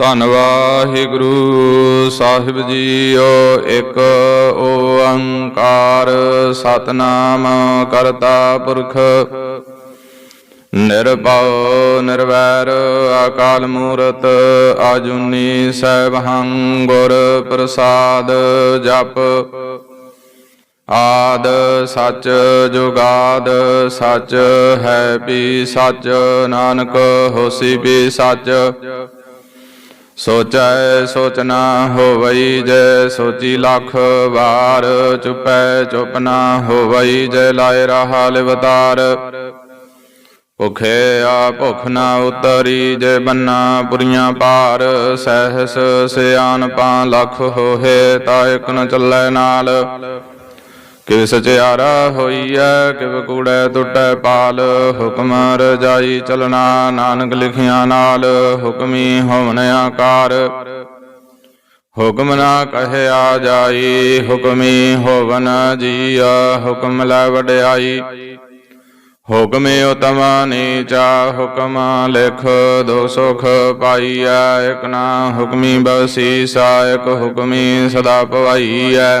ਧੰਨ ਵਾਹਿਗੁਰੂ, ਸਾਹਿਬ ਜੀਓ, ਇੱਕ ਓੰਕਾਰ ਸਤਨਾਮ ਕਰਤਾ ਪੁਰਖ। ਨਿਰਭਉ, ਨਿਰਵੈਰ, ਅਕਾਲ ਮੂਰਤ ਆਜੂਨੀ ਸੈਭੰ ਗੁਰ ਪ੍ਰਸਾਦ ਜਪ। ਆਦ ਸੱਚ ਜੁਗਾਦ ਸੱਚ ਹੈ ਵੀ ਸੱਚ, ਨਾਨਕ ਹੋਸੀ ਵੀ ਸੱਚ। ਸੋਚੈ ਸੋਚਣਾ ਹੋਵਈ ਜੈ ਸੋਚੀ ਲੱਖ ਵਾਰ, ਚੁਪੈ ਚੁਪ ਨਾ ਹੋਵਈ ਜੈ ਲਾਇ ਰਹਾ ਲਿਵਤਾਰ। ਭੁਖੇ ਆ ਭੁਖ ਨਾ ਉਤਰੀ ਜੈ ਬੰਨਾ ਪੁਰੀਆਂ ਪਾਰ, ਸਹਿਸ ਸਿਆਨ ਪਾ ਲੱਖ ਹੋਏ ਤਾ ਇਕ ਨ ਚੱਲੈ ਨਾਲ। ਕਿਵ ਸਚਿਆਰਾ ਹੋਈਐ, ਕਿਵ ਕੂੜੈ ਟੁੱਟੈ ਪਾਲ, ਹੁਕਮ ਰਜਾਈ ਚਲਣਾ, ਨਾਨਕ ਲਿਖਿਆ ਨਾਲ, ਹੁਕਮੀ ਹੋਵਨ ਆਕਾਰ। ਹੁਕਮ ਨਾ ਕਹਿਆ ਜਾਈ, ਹੁਕਮੀ ਹੋਵਨ ਜੀਆ, ਹੁਕਮ ਲੈ ਵਡਿਆਈ। ਹੁਕਮੇ ਉਤਮ ਨੀਚਾ, ਹੁਕਮ ਲਿਖ ਦੋ ਸੁਖ ਪਾਈਐ, ਇਕ ਨਾ ਹੁਕਮੀ ਬਸੀ ਸਾਇਕ ਹੁਕਮੀ ਸਦਾ ਭਵਾਈਐ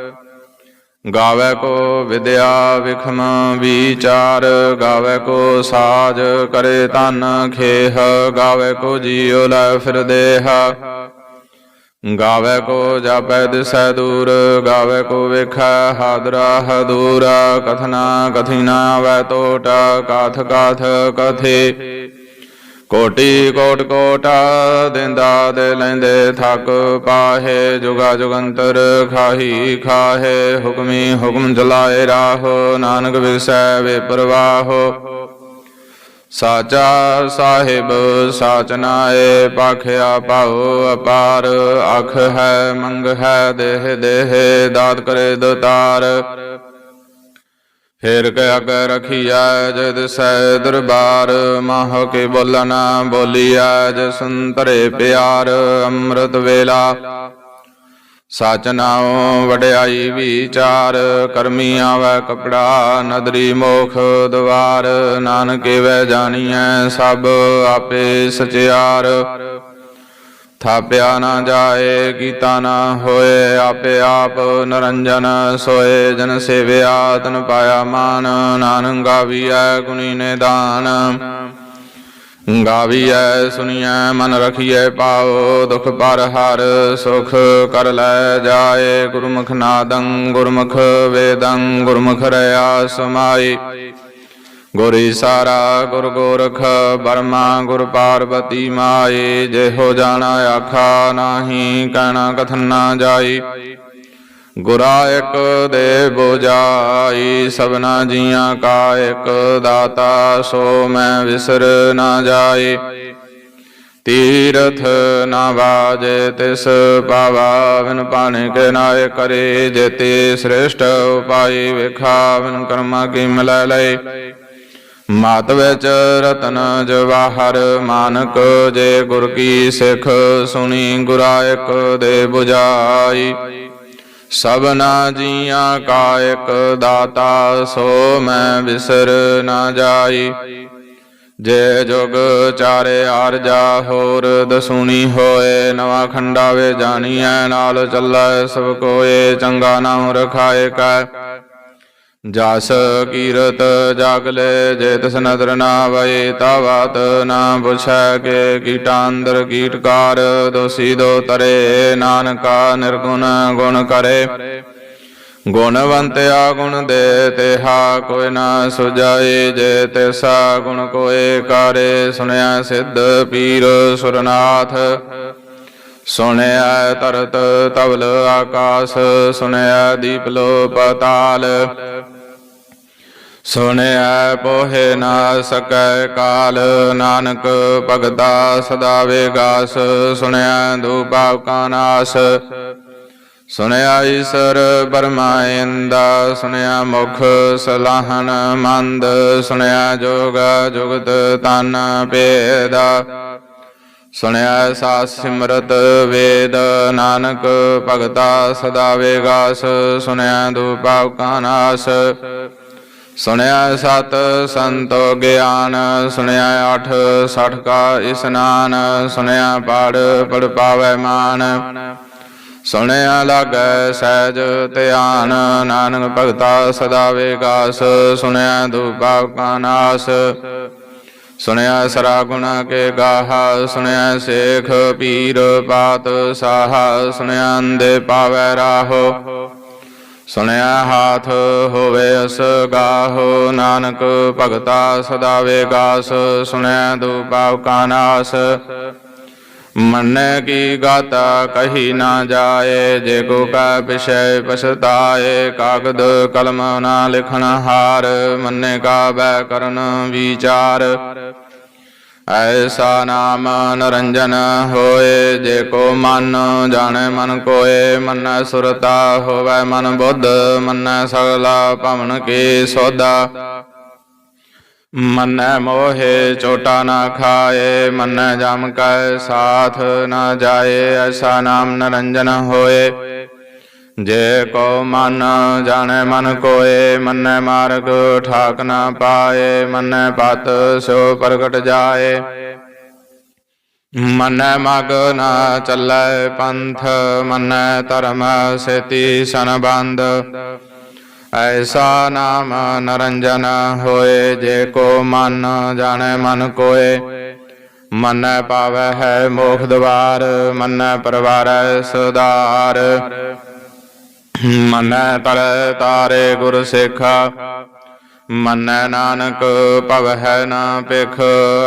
ਗਾਵੇ ਕੋ ਵਿਦਿਆ ਵਿਖਮ ਵਿਚਾਰ, ਗਾਵੇ ਕੋ ਸਾਜ ਕਰੇ ਤਨ ਖੇਹ, ਗਾਵੇ ਕੋ ਜੀਉ ਲੈ ਫਿਰ ਦੇਹ। ਗਾਵੇ ਕੋ ਜਾਪੈ ਦਿਸੈ ਦੂਰ, ਗਾਵੇ ਕੋ ਵੇਖੈ ਹਾਦਰਾ ਹਦੂਰ। ਕਥਨਾ ਕਥਿਨਾ ਵੈ ਤੋਟ, ਕਾਥ ਕਾਥ ਕਥੇ। ਕੋਟੀ ਕੋਟ ਕੋਟ ਦਿੰਦਾ ਦੇ ਲੈਂਦੇ ਥੱਕ ਪਾਹੇ ਜੁਗਾ ਜੁਗੰਤਰ ਖਾਹੀ ਖਾਹੇ ਹੁਕਮੀ ਹੁਕਮ ਚਲਾਏ ਰਾਹੋ, ਨਾਨਕ ਵਿਸੈ ਵੇ ਪ੍ਰਵਾਹੋ। ਸਾਚਾ ਸਾਹਿਬ ਸਾਚ ਨਾਏ, ਪਾਖਿਆ ਪਾਉ ਅਪਾਰ, ਅਖ ਹੈ ਮੰਗ ਹੈ ਦੇਹ ਦੇਹ, ਦਾਤ ਕਰੇ ਦਤਾਰ। ਫੇਰ ਕੇ ਅਗੈ ਰਖੀਐ ਜਦ ਸੈ ਦਰਬਾਰ, ਮਾਹ ਕੇ ਬੋਲਣਾ ਬੋਲੀਐ ਜ ਧਰੇ ਪਿਆਰ, ਅੰਮ੍ਰਿਤ ਵੇਲਾ। ਸਚ ਨਾਉ ਵਡਿਆਈ ਵਿਚਾਰ, ਕਰਮੀ ਆਵੈ ਕਪੜਾ, ਨਦਰੀ ਮੋਖ ਦਵਾਰ। ਨਾਨਕੇ ਵੈ ਜਾਣੀਐ ਸਭ ਆਪੇ ਸਚਿਆਰ। ਥਾਪਿਆ ਨਾ ਜਾਏ, ਕੀਤਾ ਨਾ ਹੋਏ, ਆਪੇ ਆਪ ਨਰੰਜਨ ਸੋਏ, ਜਨ ਸੇਵਿਆ, ਤਨ ਪਾਇਆ ਮਾਨ, ਨਾਨਕ ਗਾਵੀਐ ਗੁਣੀ ਨੇ ਦਾਨ ਗਾਵੀਐ ਸੁਣੀਐ ਮਨ ਰਖੀਐ ਪਾਉ ਦੁਖ ਪਰ ਹਰ ਸੁਖ ਕਰ ਲੈ ਜਾਏ, ਗੁਰਮੁਖ ਨਾਦੰ, ਗੁਰਮੁਖ ਵੇਦੰ, ਗੁਰਮੁਖ ਰਿਆ ਸਮਾਈ। ਗੁਰੀ ਸਾਰਾ ਗੁਰ ਗੋਰਖ ਬਰਮਾ ਗੁਰ ਪਾਰਬਤੀ ਮਾਏ, ਜਿਹੋ ਜਾਣਾ ਆਖਾ ਨਾਹੀ, ਕਹਿਣਾ ਕਥਨ ਨਾ ਜਾਈ। ਗੁਰਾ ਇਕ ਦੇ ਬੁਝਾਈ ਸਭਨਾ ਜੀਆਂ ਕਾ ਇਕ ਦਾਤਾ, ਸੋ ਮੈਂ ਵਿਸਰ ਨਾ ਜਾਏ ਤੀਰਥ ਨਾ ਬਾਜੇ ਤਿਸ ਪਾਵਾ ਵਿਨ ਪਾਣੇ ਕੇ ਨਾਏ ਕਰੇ ਜੇਤੇ ਸ੍ਰੇਸ਼ਟ ਉਪਾਈ ਵੇਖਾ ਵਿਨ ਕਰਮਾ ਕੀ ਮਿਲੈ ਲਏ। ਮਾਤ ਵਿੱਚ ਰਤਨ ਜਵਾਹਰ ਮਾਨਕ, ਜੇ ਗੁਰ ਕੀ ਸਿੱਖ ਸੁਣੀ ਗੁਰਾ ਇਕ ਦੇ 부ਜਾਈ ਸਭਨਾ ਜੀਆਂ ਕਾ ਇਕ ਦਾਤਾ, ਸੋ ਮੈਂ ਵਿਸਰ ਨਾ ਜਾਈ। ਜੇ ਜੁਗ ਚਾਰੇ ਆਰਜਾ ਹੋਰ, ਦਸੂਣੀ ਹੋਏ ਨਵਾ ਖੰਡਾ ਵੇ ਜਾਣੀਐ, ਨਾਲ ਚੱਲੈ ਸਭ ਕੋਏ, ਚੰਗਾ ਨਾਮ ਰਖਾਏ ਕੈ। ਜਸ ਕੀਰਤ ਜਾਗਲੇ ਜੇ ਤਿਸ ਨਦਰ ਨਾ ਵਏ ਤਾ ਨਾ ਪੁਛੈ ਕੇ ਕੀਟਾਂ ਕੀਟਕਾਰ, ਦੋਸੀ ਦੋ ਤਰੇ, ਨਾਨਕਾ ਨਿਰਗੁਣ ਗੁਣ ਕਰੇ। ਗੁਣਵੰਤਿਆ ਗੁਣ ਦੇ ਤੇਹਾ ਕੋਈ ਨਾ ਸੁਜਾਏ ਜੇ ਤਿਸਾ ਗੁਣ ਕੋਏ ਕਾਰੇ, ਸੁਣਿਆ ਸਿੱਧ ਪੀਰ ਸੁਰਨਾਥ। ਸੁਣਿਆ ਤਰਤ ਤਵਲ ਆਕਾਸ, ਸੁਣਿਆ ਦੀਪ ਲੋ ਪਤਾਲ ਸੁਣਿਆ ਪੋਹੇ ਨਾ ਸਕੈ ਕਾਲ, ਨਾਨਕ ਭਗਤਾ ਸਦਾ ਵੇਗਾਸ ਸੁਣਿਆ ਦੂਪਾਵ ਕਾ ਨਾਸ। ਸੁਣਿਆ ਈਸਰ ਬਰਮਾਇੰਦਾ ਸੁਣਿਆ ਮੁਖ ਸਲਾਹਨ ਮੰਦ, ਸੁਣਿਆ ਜੋਗ ਜੁਗਤ ਤਨ ਭੇਦਾ। ਸੁਣਿਆ ਸਾ ਸਿਮਰਤ ਵੇਦ, ਨਾਨਕ ਭਗਤਾ ਸਦਾ ਵੇਗਾਸ, ਸੁਣਿਆ ਦੁਪਾਵ ਕਾ ਨਾਸ। ਸੁਣਿਆ ਸਤ ਸੰਤੋ ਗਿਆਨ, ਸੁਣਿਆ ਅਠ ਸਠ ਕਾ ਇਸਨਾਨ, ਸੁਣਿਆ ਪੜ ਪੜ ਪਾਵੈ ਮਾਨ। ਸੁਣਿਆ ਲਾਗੈ ਸਹਿਜ ਧਿਆਨ, ਨਾਨਕ ਭਗਤਾ ਸਦਾ ਵੇਗਾਸ ਸੁਣਿਆ ਦੁਪਾਵ ਕਾ ਨਾਸ। ਸੁਣਿਆ ਸਰਾ ਗੁਣਾ ਕੇ ਗਾਹਾ, ਸੁਣਿਆ ਸੇਖ ਪੀਰ ਪਾਤ ਸਾਹਾ, ਸੁਣਿਆ ਅੰਦੇ ਪਾਵੈ ਰਾਹੋ। ਸੁਣਿਆ ਹਾਥ ਹੋਵੇ ਅਸ ਗਾਹੋ, ਨਾਨਕ ਭਗਤਾ ਸਦਾ ਵੇਗਾਸ, ਸੁਣਿਆ ਦੁਪਾਵ ਕਾ ਨਾਸ। ਕੀ ਗਾਤਾ ਕਹੀ ਨਾ ਜਾਏ, ਜੇ ਕੋ ਕਾ ਵਿਸ਼ੈ ਪਛਤਾਏ, ਕਾਗਦ ਕਲਮ ਨਾ ਲਿਖਣ ਹਾਰ, ਮੰਨੇ ਕਾ ਬੈ ਕਰਨ ਵਿਚਾਰ। ਐਸਾ ਨਾਮ ਨਰੰਜਨ ਹੋਏ ਜੇ ਕੋ ਮਨ ਜਾਣੇ ਮਨ ਕੋਏ ਮੰਨੈ ਸੁਰਤਾ ਹੋਵੇ ਮਨ ਬੁੱਧ ਮੰਨੈ ਸਗਲਾ ਭਵਨ ਕੀ ਸੋਦਾ ਮੰਨੈ ਮੋਹੇ ਚੋਟਾ ਨਾ ਖਾਏ ਮੰਨੈ ਜਮ ਕੈ ਸਾਥ ਨਾ ਜਾਏ ਐਸਾ ਨਾਮ ਨਰੰਜਨ ਹੋਏ ਜੇ ਕੋ ਮਨ ਜਾਣੈ ਮਨ ਕੋਏ, ਮੰਨੈ ਮਾਰਗ ਠਾਕ ਨਾ ਪਾਏ, ਮੰਨੈ ਪਤ ਸੋ ਪ੍ਰਗਟ ਜਾਏ। ਮੰਨੈ ਮਗ ਨਾ ਚੱਲੈ ਪੰਥ, ਮੰਨੈ ਧਰਮ ਸੇਤੀ ਸੰਬੰਧ ਐਸਾ ਨਾਮ ਨਰੰਜਨ ਹੋਏ, ਜੇ ਕੋ ਮਨ ਜਾਣੈ ਮਨ ਕੋਏ, ਮੰਨੈ ਪਾਵੈ ਹੈ ਮੋਖ ਦਵਾਰ, ਮਨੈ ਪਰਵਾਰੈ ਸੁਧਾਰ ਮੰਨੈ ਤਰ ਤਾਰੇ ਗੁਰ ਸਿੱਖਾ, ਮੰਨੈ ਨਾਨਕ ਭਵਹਿ ਨਾ ਪਿਖ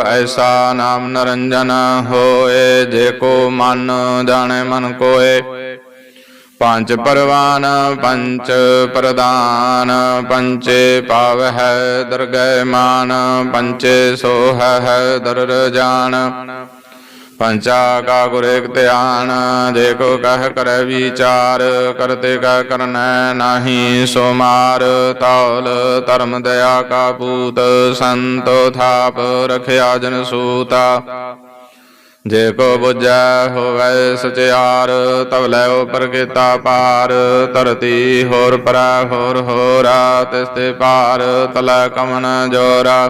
ਐਸਾ ਨਾਮ ਨਰੰਜਨ ਹੋਏ, ਜੇ ਕੋ ਮਨ ਜਾਣੇ ਮਨ ਕੋਏ। ਪੰਜ ਪਰਵਾਨ ਪੰਚ ਪ੍ਰਦਾਨ ਪੰਚੇ ਪਾਵਹਿ ਦਰਗਹਿ ਮਾਨ ਪੰਚੇ ਸੋਹਹਿ ਦਰਰ ਜਾਣ ਪੰਚਾ ਕਾ ਗੁਰ ਇਕ ਧਿਆਨ ਜੇ ਕੋ ਕਹਿ ਕਰੈ ਵਿਚਾਰ, ਕਰਤੇ ਕਾ ਕਰਨੈ ਨਾਹੀ ਸੋ ਮਾਰ ਤੌਲ ਧਰਮ ਦਇਆ ਕਾ ਪੂਤ ਸੰਤੋ ਥਾਪ ਰਖਿਆ ਜਨ ਸੂਤਾ। ਜੇ ਕੋ ਬੁਝੈ ਹੋਵੈ ਸਚਿਆਰ, ਤਵ ਲੈ ਉਪਰ ਕੀਤਾ ਪਾਰ, ਧਰਤੀ ਹੋਰ ਪਰੈ ਹੋਰ ਹੋਰਾ, ਤਿਸ ਤੇ ਪਾਰ, ਤਲੈ ਕਮਨ ਜੋਰਾ।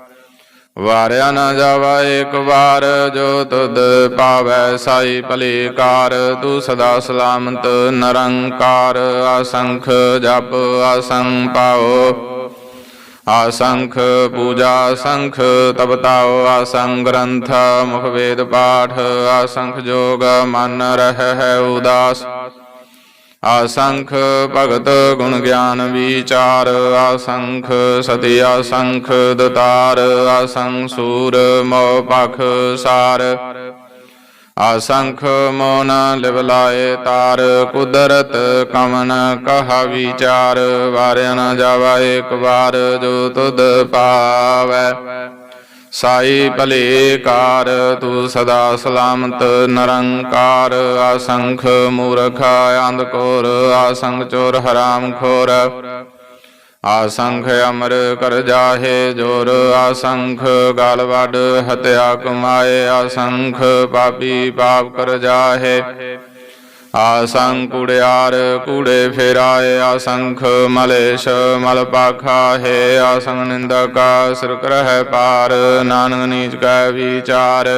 ਵਾਰਿਆ ਨਾ ਜਾਵਾ ਇੱਕ ਵਾਰ, ਜੋ ਤੁਧ ਪਾਵੈ ਸਾਈ ਭਲੇ ਤੂੰ ਸਦਾ ਸਲਾਮਤ, ਨਰੰਕਾਰ। ਅਸੰਖ ਜਪ ਅਸੰਗ ਪਾਓ। ਆਸੰਖ ਪੂਜਾ ਸੰਖ ਤਪਤਾਓ ਆਸੰਗ ਗ੍ਰੰਥ, ਮੁਖ ਵੇਦ ਪਾਠ। ਆਸੰਖ ਜੋਗ, ਮਨ ਰਹਿ ਹੈ ਉਦਾਸ। ਆਸੰਖ ਭਗਤ ਗੁਣ ਗਿਆਨ ਵਿਚਾਰ, ਆਸੰਖ ਸਤੀ, ਆਸੰਖ ਦਤਾਰ, ਆਸੰਖ ਸੂਰ ਮੋ ਪਖ ਸਾਰ। ਆਸੰਖ ਮੋਨ ਲਿਵ ਤਾਰ, ਕੁਦਰਤ ਕਮਨ ਕਹਾ ਵਿਚਾਰ, ਵਾਰਿਆ ਨਾ ਜਾਵਾ ਇੱਕ ਵਾਰ ਜੋ ਤੁਧ ਪਾਵੈ। ਸਾਈ ਭਲੇ ਕਾਰ ਤੂੰ ਸਦਾ ਸਲਾਮਤ, ਨਰੰਕਾਰ ਆਸੰਖ ਮੂਰਖ ਅੰਧਕੋਰ ਆਸੰਖ ਚੋਰ, ਹਰਾਮ ਖੋਰ। ਆਸੰਖ ਅਮਰ ਕਰ ਜਾਹੇ ਜੋਰ ਆਸੰਖ ਗਲ ਵੱਡ ਹਤਿਆ ਕਮਾਏ ਆਸੰਖ ਪਾਪੀ ਪਾਪ ਕਰ ਜਾਹੇ। ਆਸੰਖ ਕੁੜਿਆਰ ਕੂੜੇ ਫੇਰਾਏ ਆਸੰਖ ਮਲੇਸ਼ ਮਲ ਪਾਖਾ ਹੈ ਆਸੰਖ ਨਿੰਦਕਾ ਸਿਰ ਕਰਹਿ ਪਾਰ ਨਾਨਕ ਨੀਚ ਕੈ ਵਿਚਾਰ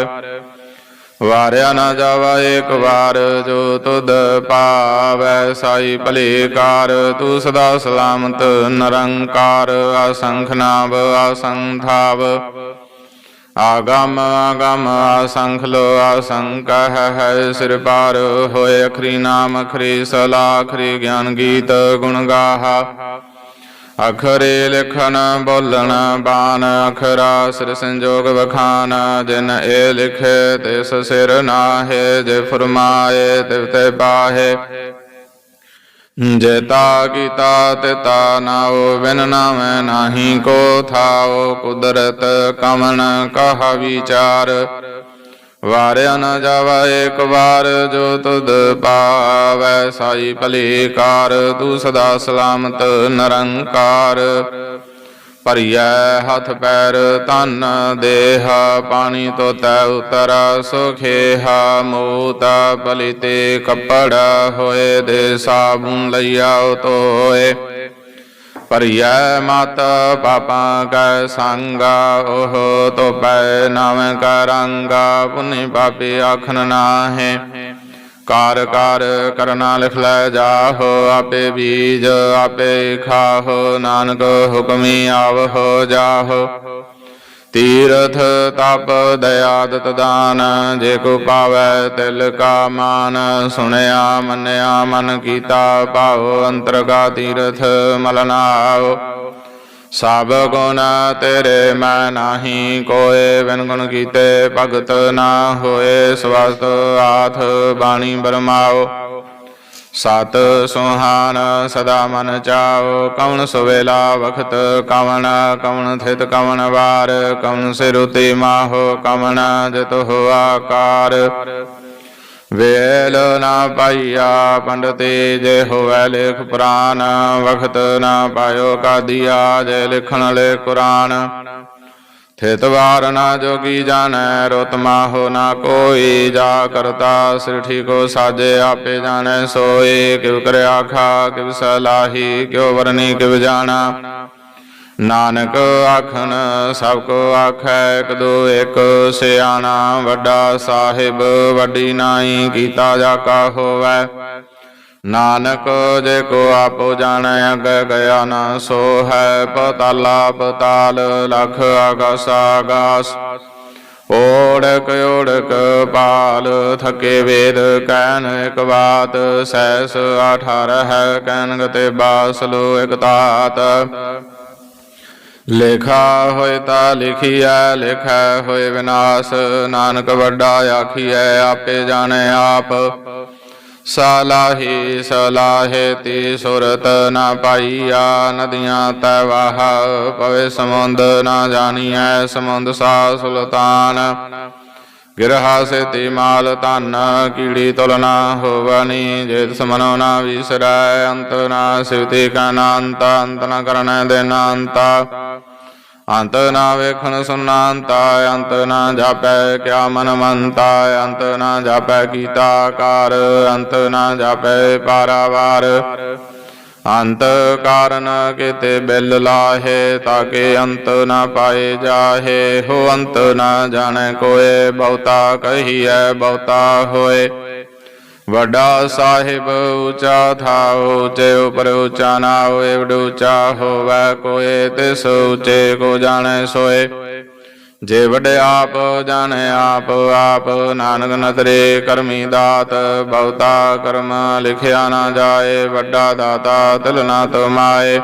ਵਾਰਿਆ ਨਾ ਜਾਵਾ ਏਕ ਵਾਰ ਜੋ ਤੁਧ ਪਾਵੈ ਸਾਈ ਭਲੇ ਕਾਰ ਤੂੰ ਸਦਾ ਸਲਾਮਤ ਨਿਰੰਕਾਰ ਆਸੰਖ ਨਾਵ ਆਸੰਥਾਵ ਆਗਮ ਆਗਮ ਅਸੰਖ ਲੋ ਅਸੰਕ ਹੈ ਸਿਰ ਪਾਰ ਹੋਏ ਅਖਰੀ ਨਾਮ, ਅਖਰੀ ਸਲਾ, ਅਖਰੀ ਗਿਆਨ ਗੀਤ ਗੁਣ ਗਾਹਾ। ਅਖਰੇ ਲਿਖਣ, ਬੋਲਣ, ਬਾਣ, ਅਖਰਾ ਸਿਰ ਸੰਜੋਗ ਵਖਾਨ, ਜਿਨ ਇਹ ਲਿਖੇ ਤਿਸ ਸਿਰ ਨਾਹੇ, ਜੇ ਫਰਮਾਏ ਤਿਵ ਤੇ ਪਾਹੇ ਜੇਤਾ ਕੀਤਾ ਤਿਤਾ ਨਾਉ, ਬਿਨ ਨਾਮੈ ਨਾਹੀ ਕੋ ਥਾਉ, ਕੁਦਰਤ ਕਮਨ ਕਹ ਵਿਚਾਰ। ਵਾਰਿਆ ਨ ਜਾਵਾ ਏਕ ਵਾਰ, ਜੋ ਤੁਧ ਪਾਵੈ ਸਾਈ ਭਲੇ ਕਾਰ, ਤੂੰ ਸਦਾ ਸਲਾਮਤ ਨਿਰੰਕਾਰ। ਭਰੀਐ ਹੱਥ ਪੈਰ ਤਨ ਦੇਹ, ਪਾਣੀ ਤੋਤੈ ਉਤਰ ਸੁਖੇਹਾ, ਮੋਤਾ ਪਲਿਤੇ ਕੱਪੜ ਹੋਏ ਦੇ ਸਾਬੂਨ ਲਈਆ ਤੋਏ। ਭਰੀਐ ਮਤ ਪਾਪਾਂ ਕੈ ਸੰਗਾ, ਉਹ ਤੋ ਪੈ ਨਾਮ ਕਾ ਰੰਗਾ ਪਾਪੀ ਆਖਨ ਨਾਹੇ। ਕਾਰ ਕਾਰ ਕਰਨਾ ਲਿਖ ਲੈ ਜਾਹੋ, ਆਪੇ ਬੀਜ ਆਪੇ ਖਾਹੋ, ਨਾਨਕ ਹੁਕਮੀ ਆਵਹੋ ਜਾਹੋ। ਤੀਰਥ ਤਪ ਦਇਆਦਤ ਦਾਨ, ਜੇ ਕੋ ਪਾਵੈ ਤਿਲ ਕਾ ਮਾਨ। ਸੁਣਿਆ, ਮੰਨਿਆ, ਮਨ ਕੀਤਾ, ਭਾਉ, ਅੰਤਰ ਕਾ ਤੀਰਥ ਮਲਨਾਓ ਸਭ ਗੁਣ ਤੇਰੇ ਮੈਂ ਨਾਹੀ, ਕੋਏ ਬਿਨ ਗੁਣ ਕੀਤੇ ਭਗਤ ਨਾ ਹੋਏ, ਸਵਸਤ ਆਥ ਬਾਣੀ ਬਰਮਾਓ। ਸਤ ਸੁਹਾਨ ਸਦਾ ਮਨ ਚਾਓ, ਕਵਣ ਸੁਵੇਲਾ ਵਖਤ ਕਵਣ ਕਵਣ ਥਿਤ ਕਵਣ ਵਾਰ, ਕਵਣ ਸਿਰ ਉਤੇ ਮਾਹੋ, ਕਵਣ ਜਤ ਹੋ ਆਕਾਰ। ਵੇਲ ਨਾ ਪਾਈਆ ਪੰਡਤੇ ਜੇ ਹੋਵੈ ਲੇਖ ਪੁਰਾਨ ਵਖਤ ਨਾ ਪਾਇਓ ਕਾਦੀਆ, ਜੇ ਲਿਖਣ ਲੈ ਕੁਰਾਨ। ਥਿਤ ਵਾਰ ਨਾ ਜੋਗੀ ਜਾਣੈ, ਰੁਤ ਮਾਹੋ ਨਾ ਕੋਈ, ਜਾ ਕਰਤਾ ਸ੍ਰਿਠੀ ਕੋ ਸਾਜੇ, ਆਪੇ ਜਾਣੈ ਸੋਏ। ਕਿਵ ਕਰਿਆ ਖਾ, ਕਿਵ ਸਲਾਹੀ, ਕਿਉ ਵਰਨੀ, ਕਿਵ ਜਾਣਾ। ਨਾਨਕ ਆਖਣ, ਸਭ ਕੋ ਆਖੈ, ਇੱਕ ਦੋ, ਇੱਕ ਸਿਆਣਾ, ਵੱਡਾ ਸਾਹਿਬ, ਵੱਡੀ ਨਾਈ, ਕੀਤਾ ਜਾ ਕਾ ਹੋਵੈ। ਨਾਨਕ ਜੇ ਕੋ ਆਪੋ ਜਾਣੈ, ਅਗੈ ਗਿਆ ਨਾ ਸੋ ਹੈ ਪਤਾਲਾ, ਪਤਾਲ, ਲਖ ਆਗਾਸ ਆਗਾਸ ਓੜਕ ਓੜਕ ਪਾਲ, ਥਕੇ ਵੇਦ ਕਹਿਨ ਇਕ ਬਾਤ, ਸੈਸ 18 ਹੈ ਕਹਿਨ ਗਤੇ ਬਾਸ ਇਕ ਤਾਤ ਲੇਖਾ ਹੋਇ ਤਾ ਲਿਖੀਐ, ਲਿਖੈ ਹੋਏ ਵਿਨਾਸ਼। ਨਾਨਕ ਵੱਡਾ ਆਖੀਐ, ਆਪੇ ਜਾਣੈ ਆਪ। ਸਲਾਹੀ ਸਲਾਹੇ ਤੀ ਸੁਰਤ ਨਾ ਪਾਈਆ, ਨਦੀਆਂ ਤੈ ਵਾਹ। ਪਵੇ ਸਮੁੰਦ ਨਾ ਜਾਣੀਐ, ਸਮੁੰਦ ਸਾ ਸੁਲਤਾਨ। ਗਿਰਹਾ ਸੇ ਮਾਲ ਧਨ, ਕੀੜੀ ਤੁਲਨਾ ਹੋਵਨੀ ਜੇਤ ਸਮਨੋ ਨਾ ਵਿਸਰੈ, ਅੰਤ ਨਾ ਸਿਵਤੀ ਕਾ ਨਾਂਤ, ਅੰਤ ਨਾ ਕਰਨੈ ਦੇ ਨਾਂਤ। ਅੰਤ ਨਾ ਵੇਖਣ ਸੁਨਾ ਅੰਤ ਨਾ ਜਾਪੈ ਕਿਆ ਮਨ ਮੰਤਾ, ਅੰਤ ਨਾ ਜਾਪੈ ਕੀਤਾ ਕਾਰ, ਅੰਤ ਨਾ ਜਾਪੈ ਪਾਰਾਵਾਰ। ਅੰਤ ਕਾਰਨ ਕਿਤੇ ਬਿਲ ਲਾਹੇ, ਤਾਕੇ ਅੰਤ ਨਾ ਪਾਏ ਜਾਹੇ। ਹੋ ਅੰਤ ਨਾ ਜਾਣੈ ਕੋਏ, ਬਹੁਤਾ ਕਹੀਐ, ਬਹੁਤਾ ਹੋਏ। ਵੱਡਾ ਸਾਹਿਬ ਉੱਚਾ ਥਾਉ, ਉੱਚੇ ਉਪਰ ਉੱਚਾ ਨਾ ਹੋਏ, ਵਡ ਉੱਚਾ ਹੋਵੈ ਕੋਏ, ਤਿਸ ਉੱਚੇ ਕੋ ਜਾਣੈ ਸੋਏ। ਜੇ ਵੱਡੇ ਆਪ, ਜਾਣੈ ਆਪ ਆਪ ਨਾਨਕ ਨਦਰੇ ਕਰਮੀ ਦਾਤ, ਬਹੁਤਾ ਕਰਮ ਲਿਖਿਆ ਨਾ ਜਾਏ, ਵੱਡਾ ਦਾਤਾ ਤਿਲ ਨਾ ਤੁਮਾਏ।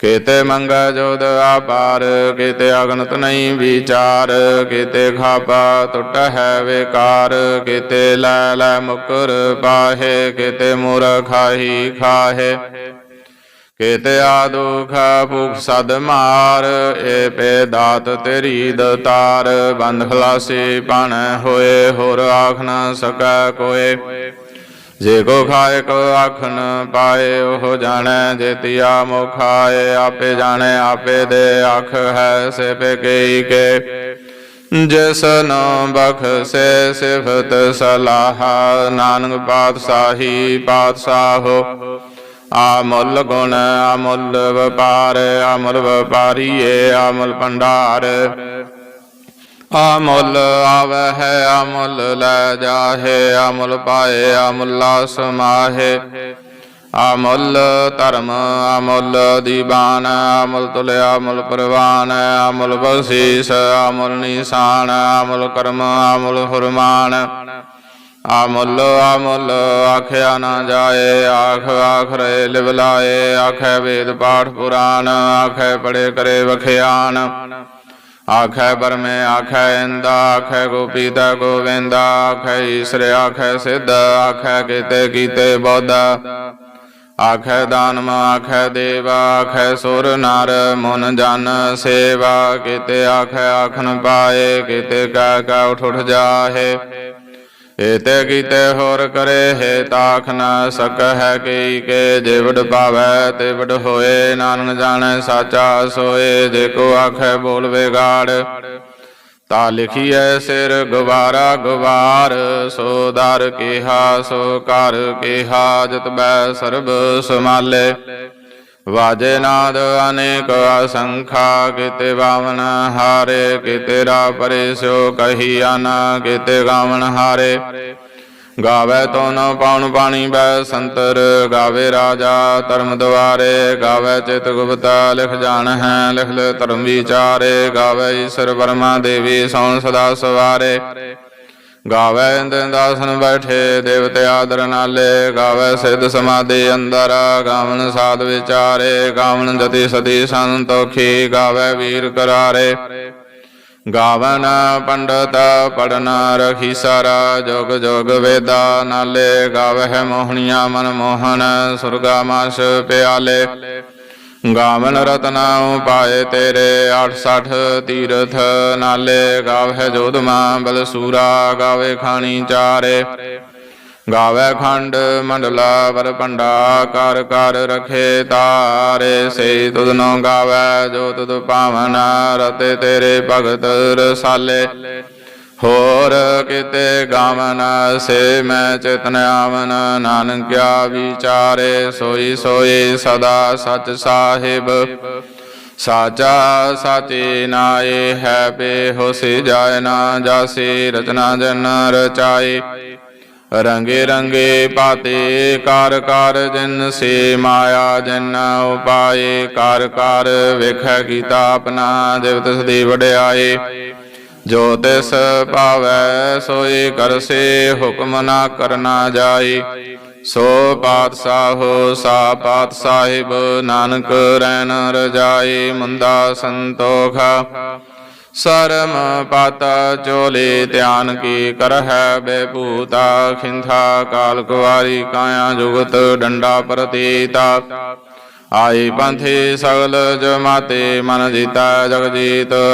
ਕੀਤੇ ਮੰਗੈ ਜੋਦ ਆਪਾਰ, ਕੀਤੇ ਅਗਨਤ ਨਹੀਂ ਵਿਚਾਰ, ਕੀਤੇ ਖਾਪਾ ਟੁੱਟ ਹੈ ਵਿਕਾਰ, ਕੀਤੇ ਲੈ ਲੈ ਮੁਕਰ ਪਾਹੇ, ਕੀਤੇ ਮੁਰ ਖਾਹੀ ਖਾਹੇ। ਕੀਤੇ ਆਦੁਖ ਭੁਖ ਸਦ ਮਾਰ, ਏ ਪੇ ਦਾਤ ਤੇਰੀ ਦਤਾਰ, ਬੰਦ ਖਲਾਸੀ ਪਣ ਹੋਏ, ਹੋਰ ਆਖ ਨਾ ਸਕੈ ਕੋਏ। ਜੇ ਕੋ ਖਾਏ, ਕੋ ਆਖਣ ਪਾਏ, ਉਹ ਜਾਣੈ ਜੇਤੀਆ ਮੁਖਾਏ ਆਪੇ ਜਾਣੈ, ਆਪੇ ਦੇ ਆਖ ਹੈ ਸੇ ਪੇ ਕਈ ਕੇ। ਜਿਸ ਨੋ ਬਖਸੇ ਸਿਫਤ ਸਲਾਹ, ਨਾਨਕ ਪਾਤਸ਼ਾਹੀ ਪਾਤਸ਼ਾਹੋ ਆਮੁੱਲ ਗੁਣ ਆਮੁੱਲ ਵਪਾਰ ਆਮੁੱਲ ਵਪਾਰੀਏ ਆਮੁੱਲ ਭੰਡਾਰ। ਆਮੁੱਲ ਆਵੈ ਹੈ ਆਮੁੱਲ ਲੈ ਜਾਹੇ ਆਮੁੱਲ ਪਾਏ ਆਮੁੱਲਾ ਸਮਾਹੇ ਅਮੁੱਲ ਧਰਮ, ਅਮੁੱਲ ਦੀਵਾਨ ਅਮੁੱਲ ਤੁਲਿਆ, ਅਮੁੱਲ ਪ੍ਰਵਾਨ, ਅਮੁੱਲ ਬਸ਼ੀਸ਼ ਅਮੁੱਲ ਨਿਸ਼ਾਨ, ਅਮੁੱਲ ਕਰਮ, ਅਮੁੱਲ ਫਰਮਾਨ। ਅਮੁੱਲ ਅਮੁੱਲ ਆਖਿਆ ਨਾ ਜਾਏ, ਆਖ ਆਖ ਰੇ ਲਿਵ ਲਾਏ, ਆਖੇ ਵੇਦ ਪਾਠ ਪੁਰਾਨ ਆਖੇ ਪੜੇ ਕਰੇ ਵਖਿਆਨ ਆਖੈ ਬਰਮੇ ਆਖੈ ਇੰਦਾ, ਆਖੈ ਗੋਪੀਤਾ ਗੋਵਿੰਦਾ, ਆਖੈ ਈਸਰ, ਆਖੈ ਸਿੱਧ, ਆਖੈ ਕੀਤੇ ਕੀਤੇ ਬੋਧ। ਆਖੈ ਦਾਨਮ, ਆਖੈ ਦੇਵਾ, ਆਖੈ ਸੁਰ ਨਰ, ਮਨ ਜਨ ਸੇਵਾ, ਕੀਤੇ ਆਖੈ ਆਖਣ ਪਾਏ, ਕੀਤੇ ਕਾ ਕਾ ਉਠ ਉਠ ਜਾਹੇ। ਏਤੇ ਕੀਤੇ ਹੋਰ ਕਰੇ, ਹੈ ਤਾਖ ਨ ਸਕ ਹੈ ਕੇ ਜੇ ਪਾਵੈ ਤੇ ਹੋਏ ਨਾਨਕ ਜਾਣੈ ਸਾਚਾ ਸੋਏ, ਜੇ ਕੋ ਆਖੈ ਬੋਲ ਵਿਗਾੜ। ਤਾ ਲਿਖੀਐ ਸਿਰ ਗਵਾਰਾ ਗਵਾਰ ਸੋ ਦਰ ਕਿਹਾ ਸੋ ਕਰ ਕਿਹਾ, ਜਤ ਬੈ ਸਰਬ ਸਮਾਲੇ ਵਾਜੇ ਨਾਦ ਅਨੇਕ ਅਸੰਖਾ ਕਿਤੇ ਬਾਵਨ ਹਾਰੇ, ਕਿਤੇ ਰਾ ਪਰੇ ਸੋ ਕਹੀ ਅਨ, ਕਿਤੇ ਗਾਵਨ ਹਾਰੇ। ਗਾਵੇ ਤੋਨ ਨ ਪਾਉਣ ਪਾਣੀ ਬੈ ਸੰਤਰ, ਗਾਵੇ ਰਾਜਾ ਧਰਮ ਦੁਆਰੇ ਗਾਵੇ ਚਿਤ ਗੁਪਤਾ ਲਿਖ ਜਾਣ ਹੈ, ਲਿਖ ਲੈ ਧਰਮ ਵਿਚਾਰੇ। ਗਾਵੇ ਈਸ਼ਰ ਵਰਮਾ ਦੇਵੀ ਸੌਣ ਸਦਾ ਸਵਾਰੇ। ਗਾਵੇ ਇੰਦਨ ਦਾਸਨ ਬੈਠੇ, ਦੇਵਤੇ ਆਦਰ ਨਾਲੇ, ਗਾਵੇ ਸਿੱਧ ਸਮਾਧੀ ਅੰਦਰ, ਗਾਵਨ ਸਾਧ ਵਿਚਾਰੇ, ਗਾਵਨ ਜਤੀ ਸਤੀ ਸੰਤੋਖੀ ਗਾਵੇ ਵੀਰ ਕਰਾਰੇ। ਗਾਵਨ ਪੰਡਤ ਪੜਨ ਰਖੀ ਸਾਰਾ, ਜੋਗ ਜੋਗ ਵੇਦਾ ਨਾਲੇ ਗਾਵਹਿ ਮੋਹਣੀਆਂ ਮਨ ਮੋਹਨ ਸੁਰਗਾ ਮਾਸ ਪਿਆਲੇ। ਗਾਵਨ ਰਤਨਾ ਉਪਾਏ ਤੇਰੇ 68 ਤੀਰਥ ਨਾਲੇ ਗਾਵਹਿ ਜੋਧਮਾ ਬਲਸੂਰਾ, ਗਾਵੇ ਖਾਣੀ ਚਾਰੇ। ਗਾਵੇ ਖੰਡ ਮੰਡਲਾ ਵਰ ਪੰਡਾ ਕਰ ਕਰ ਰਖੇ ਤਾਰੇ। ਸੇ ਤੁਧਨੋ ਗਾਵੇ ਜੋ ਤੁਧ ਪਾਵਨ, ਰਤੇ ਤੇਰੇ ਭਗਤ ਰਸਾਲੇ। ਹੋਰ ਕਿਤੇ ਗਾਵਨ ਸੇ ਮੈਂ ਚਿਤਨ ਆਵਨ, ਨਾਨਕਿਆ ਵਿਚਾਰੇ ਸੋਈ ਸੋਈ ਸਦਾ ਸਚ ਸਾਹਿਬ। ਸਾਚਾ ਸਾਚੇ ਨਾਏ ਹੈ ਪੇ ਹੋਸੀ ਜਾਏ ਨਾ ਜਾਸੀ, ਰਚਨਾ ਜਨ ਰਚਾਏ ਰੰਗੇ ਰੰਗੇ ਪਾਤੇ ਕਰ ਕਰ ਜਿਨ ਸੇ ਮਾਇਆ ਜਿਨ ਉਪਾਏ, ਕਰ ਕਰ ਵੇਖੈ ਕੀਤਾ ਆਪਣਾ ਜਿਵ ਸਦੀ ਵਡਿਆਏ। ਜੋ ਤਿਸ ਭਾਵੈ, ਸੋਈ ਕਰਸੇ ਹੁਕਮ ਨਾ ਕਰਨਾ ਜਾਈ। ਸੋ ਪਾਤਸ਼ਾਹੋ, ਸਾ ਪਾਤ ਸਾਹਿਬ ਨਾਨਕ ਰੈਣ ਰਜਾਈ ਮੁੰਦਾ ਸੰਤੋਖਾ। ਸਰਮ ਪਾਤਾ ਚੋਲੇ ਧਿਆਨ ਕੀ ਕਰਹਿ, ਬੇਭੂਤਾ ਖਿੰਥਾ ਕਾਲ ਕੁਵਾਰੀ ਕਾਇਆ ਜੁਗਤ ਡੰਡਾ ਪ੍ਰਤੀਤਾ। ਆਈ ਪੰਥੀ ਸਗਲ ਜਮਾਤੇ ਮਨ ਜੀਤਾ ਜਗ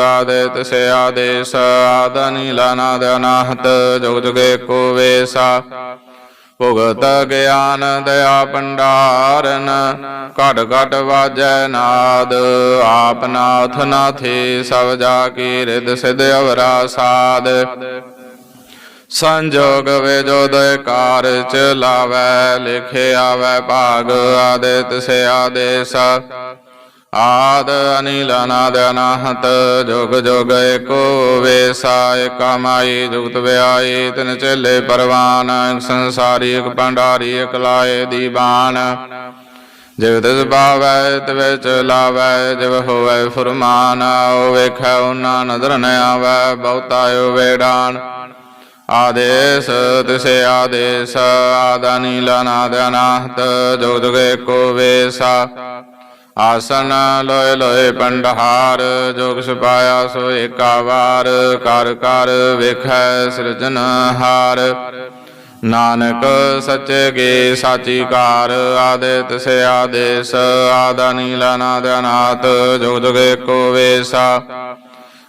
ਆਦਿਤ ਸੇ ਆਦੇਸ ਆਦਨੀ ਲਾਨਾਦ ਅਨਾਹਤ ਜੁਗ ਜੁਗੇ ਕੋ ਵੇਸਾ। ਭੁਗਤ ਗਿਆਨ ਦਇਆ ਭੰਡਾਰਨ, ਘਟ ਘਟ ਵਾਜੈ ਨਾਦ। ਆਪ ਨਾਥ ਨਾਥੇ ਸਭ ਜਾ ਕੀ ਰਿਦ ਸਿਧ ਅਵਰਾ ਸਾਧ ਸੰਜੋਗ ਵੇ ਜੋ ਕਾਰ ਚ ਲਾਵੈ, ਲਿਖੇ ਆਵੈ ਭਾਗ, ਆਦਿਤ ਸੇ ਆਦੇਸ। ਆਦ ਅਨਿਲ ਅਨਾਦ ਅਨਾਹਤ, ਜੁਗ ਜੁਗ ਏਕੋ ਵੇਸਾ ਏਕਾ ਜੁਗਤ ਵਿਆਈ, ਤਿਨ ਚੇਲੇ ਪਰਵਾਨ, ਸੰਸਾਰੀ ਇਕ ਭੰਡਾਰੀ, ਇਕ ਲਾਏ ਦੀਵਾਨ। ਜਿਵ ਤਿਸ ਭਾਵੈ, ਤਿਵ ਚ ਲਾਵੈ, ਜਿਵ ਹੋਵੈ ਫੁਰਮਾਨ ਓ ਵੇਖੈ ਉਹਨਾਂ ਨਦਰ ਨ ਆਵੈ, ਬਹੁਤਾ ਓ ਵੇੜਾਨ ਆਦੇਸ, ਤਿਸੇ ਆਦੇਸ, ਆਦਾਨੀ ਲਾਨਾਦ ਅਨਾਹਤ ਜੁਗ ਜੁਗ ਏਕੋ ਵੇਸਾ। ਆਸਨ ਲੋਏ ਲੋਏ ਪੰਡਹਾਰ, ਜੋਗ ਸੁਪਾਇਆ ਸੋ ਏਕਾ ਵਾਰ, ਕਰ ਕਰ ਵੇਖੈ ਸਿਰਜਨਹਾਰ ਨਾਨਕ ਸੱਚੇ ਕੇ ਸਾਚੀ ਕਾਰ ਆਦਿਤ ਸੇ ਆਦੇਸ, ਆਦਾਨੀ ਨੀਲਾ ਨਾਦ ਅਨਾਥ ਜੁਗ ਜੁਗ ਏਕੋ ਵੇਸਾ।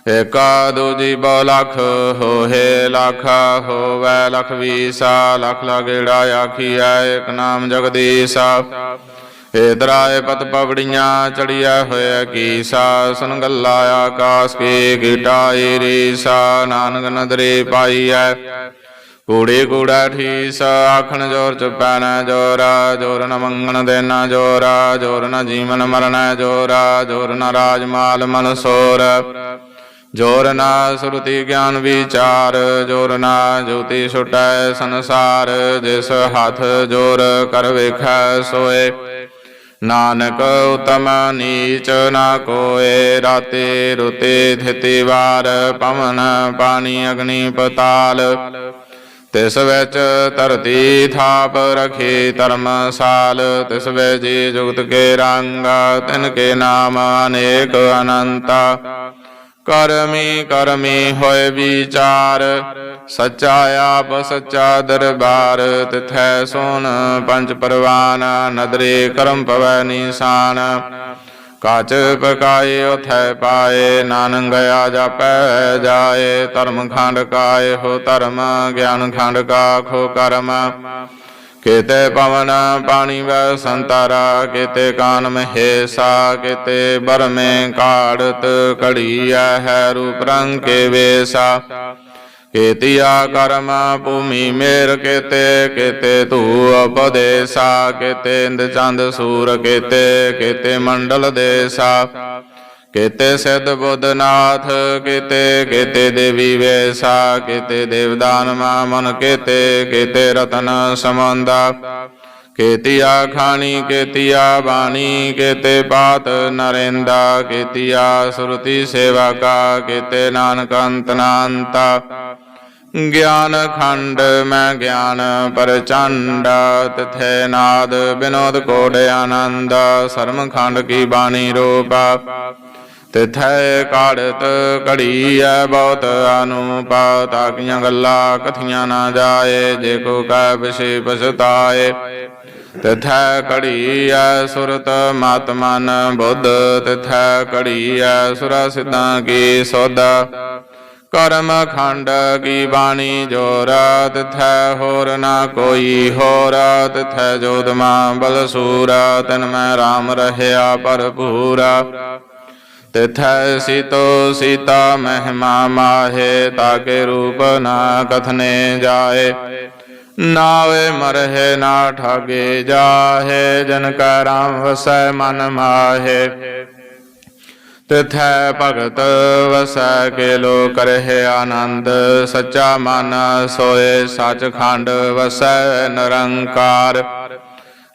ਏਕਾ ਦੂਜੀ ਬਹੁ ਲਖ ਹੋਏ ਲਖ ਹੋਵੈ ਲਖ ਵੀਸਾ ਲਖ ਲਗੇੜਾ ਆਖੀਐ ਇਕ ਨਾਮ ਜਗਦੀਸਾ ਏਦਰਾਏ ਪਤ ਪਵੜੀਆਂ ਚੜੀਐ ਹੋਇ ਕੀਸਾ ਸੁਨ ਗੱਲਾ ਆਕਾਸ ਕੀ ਕੀਟਾਈ ਰੀਸਾ ਨਾਨਕ ਨਦਰੀ ਪਾਈਐ ਕੂੜੀ ਕੂੜਾ ਠੀਸ ਆਖਣ ਜੋਰ ਚੁਪੈ ਨ ਜੋਰਾ ਜੋਰ ਨ ਮੰਗਣ ਦੇਣਾ ਜੋਰਾ ਜੋਰ ਨ ਜੀਵਨ ਮਰਨ ਜੋਰਾ ਜੋਰ ਨ ਰਾਜ ਮਾਲ ਮਨ ਸੋਰ ਜੋਰ ਨਾ ਸੁਰਤੀ ਗਿਆਨ ਵਿਚਾਰ, ਜੋਰ ਨਾ ਜੋਤੀ ਛੁਟੈ ਸੰਸਾਰ, ਜਿਸ ਹੱਥ ਜੋਰ ਕਰ ਵੇਖੈ ਸੋਏ। ਨਾਨਕ ਉਤਮ ਨੀਚ ਨਾ ਕੋਏ, ਰਾਤੇ ਰੁਤੇ ਥਿਤੀ ਵਾਰ, ਪਵਨ ਪਾਣੀ ਅਗਨੀ ਪਤਾਲ। ਤਿਸ ਵਿੱਚ ਧਰਤੀ ਥਾਪ ਰਖੀ ਧਰਮਸਾਲ ਤਿਸ ਵਿੱਚ ਜੀ ਜੁਗਤ ਕੇ ਰੰਗ, ਤਿਨ ਕੇ ਨਾਮ ਅਨੇਕ ਅਨੰਤਾ। ਕਰਮੀ ਕਰਮੀ ਹੋਏ ਵਿਚਾਰ, ਸੱਚਾ ਆਪ, ਸੱਚਾ ਦਰਬਾਰ, ਤਿਥੈ ਸੋਨ ਪੰਜ ਪਰਵਾਨ, ਨਦਰੇ ਕਰਮ ਪਵੈ ਨਿਸ਼ਾਨ। ਕਾਚ ਪਕਾਏ, ਉਥੈ ਪਾਏ ਨਾਨਕ ਗਿਆ ਜਾਪੈ ਜਾਏ, ਧਰਮ ਖੰਡ ਕਾਏ, ਹੋ ਧਰਮ, ਗਿਆਨ ਖੰਡ ਕਾ ਖੋ ਕਰਮ। ਕੇਤੇ ਪਵਨ ਪਾਣੀ ਵੈ ਸੰਤਾਰਾ, ਕੇਤੇ ਕਾਨ ਮਹੇਸਾ ਕੇਤੇ ਬਰਮੇ ਕਾੜਤ ਘੜੀਐ ਹੈ ਰੂਪ ਰੰਗ ਕੇ ਵੇਸਾ। ਕੇਤਿਆ ਕਰਮ ਭੂਮੀ ਮੇਰ ਕੇਤੇ ਕੇਤੇ ਧੂ ਉਪਦੇਸਾ, ਕੇਤੇ ਇੰਦ ਚੰਦ ਸੂਰ ਕੇਤੇ ਕੇਤੇ ਮੰਡਲ ਦੇਸਾ। ਕੇਤੇ ਸਿੱਧ ਬੁੱਧਨਾਥ ਕੇਤੇ, ਕਿਤੇ ਦੇਵੀ ਵੈਸਾ, ਕਿਤੇ ਦੇਵਦਾਨ ਮਾਮਨ, ਕਿਤੇ, ਕੇਤੇ ਰਤਨ ਸਮੰਦਾ ਕੇਤੀਆ ਖਾਣੀ, ਕੇਤੀਆ ਬਾਣੀ, ਕੇਤੇ ਪਾਤ ਨਰਿੰਦਾ, ਕੇਤੀਆ ਸੁਰਤੀ ਸੇਵਾ ਕਾ, ਕੇਤੇ ਨਾਨਕ ਅੰਤ ਨਾੰਤਾ ਗਿਆਨ ਖੰਡ ਮੈਂ ਗਿਆਨ ਪਰਚੰਡ, ਤਥੈ ਨਾਦ ਬਿਨੋਦ ਕੋਡ ਆਨੰਦ ਸਰਮ ਖੰਡ ਕੀ ਬਾਣੀ ਰੂਪਾ। ਤਿਥੈ ਕਾੜਤ ਘੜੀ ਐ ਬਹੁਤ ਅਨੂਪਾ ਤਾਕੀਆਂ ਗੱਲਾਂ ਕਥੀਆਂ ਨਾ ਜਾਏ, ਜੇ ਕੋ ਕੈ ਵਿਸ਼ੇ ਪਛਤਾਏ। ਤਿਥੈ ਘੜੀ ਐ ਸੁਰਤ ਮਤ ਮਨ ਬੁੱਧ, ਤਿਥੈ ਘੜੀ ਐ ਸੁਰਾ ਸਿੱਧਾਂ ਕੀ ਸੋਦਾ ਕਰਮ ਖੰਡ ਕੀ ਬਾਣੀ ਜੋਰ, ਤਿਥੈ ਹੋਰ ਨਾ ਕੋਈ ਹੋਰ, ਤਿਥੈ ਜੋਦਮਾ ਬਲ ਸੂਰ ਤਨ ਮੈਂ RAM ਰਹਿਆ ਭਰਪੂਰਾ। ਤਿਥੈ ਸਿਤੋ ਸੀਤਾ ਮਹਿਮਾ ਮਾਹੇ ਤਾਕੇ ਰੂਪ ਨਾ ਕਥਨੇ ਜਾਏ ਨਾਵੇ ਮਰਹਿ ਨਾ ਠਾਗੇ ਜਾਹੇ ਜਨ ਕਾ ਰਾਮ ਵਸੈ ਮਨ ਮਾਹੇ ਤਿਥੈ ਭਗਤ ਵਸੈ ਕੇ ਲੋ ਕਰਹਿ ਆਨੰਦ ਸੱਚਾ ਮਨ ਸੋਏ ਸੱਚਖੰਡ ਵਸੈ ਨਿਰੰਕਾਰ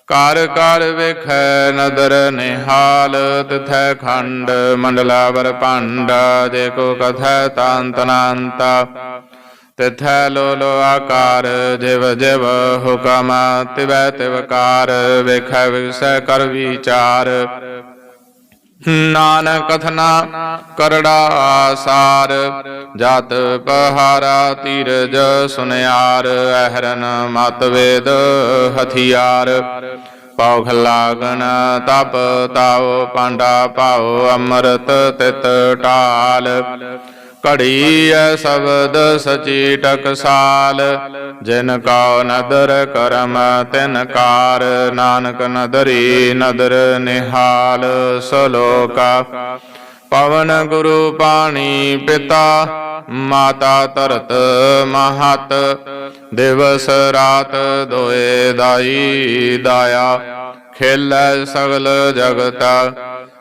ਕਰ ਕਰ ਵੇਖੈ ਨਦਰ ਨਿਹਾਲ, ਤਿਥੈ ਖੰਡ ਮੰਡਲਾਵਰ ਭਾਂਡਾ ਭੰਡ ਜੇ ਕੋ ਕਥੈ ਤਾਂਤ ਤਿਥੈ ਲੋ ਲੋ ਆਕਾਰ, ਜਿਵ ਜਿਵ ਹੁਕਮ, ਤਿਵੈ ਤਿਵਕਾਰ ਵਿਖੈ ਵਿਸੈ ਕਰ ਵਿਚਾਰ। ਨਾਨਕ ਕਥਨਾ ਕਰੜਾ ਸਾਰ ਜਤ ਪਹਾਰਾ ਧੀਰਜ ਸੁਨਿਆਰ, ਅਹਰਨ ਮਤ ਵੇਦ ਹਥਿਆਰ। ਪੌਖ ਲਾਗਣ ਤਪ ਤਾਉ, ਪਾਂਡਾ ਪਾਉ, ਅੰਮ੍ਰਿਤ ਤਿਤ ਟਾਲ ਘੜੀ ਐ ਸ਼ਬਦ ਸਚੀ ਟਕਸਾਲ, ਜਿਨ ਕਾ ਨਦਰ ਕਰਮ, ਤਿਨ ਕਾਰ, ਨਾਨਕ ਨਦਰੀ ਨਦਰ ਨਿਹਾਲ, ਸਲੋਕਾ। ਪਵਨ ਗੁਰੂ ਪਾਣੀ ਪਿਤਾ, ਮਾਤਾ ਤਰਤ ਮਹਤ, ਦਿਵਸ ਰਾਤ ਦੋਏ ਦਾਈ ਦਾਇਆ। ਖੇਲੈ ਸਗਲ ਜਗਤਾ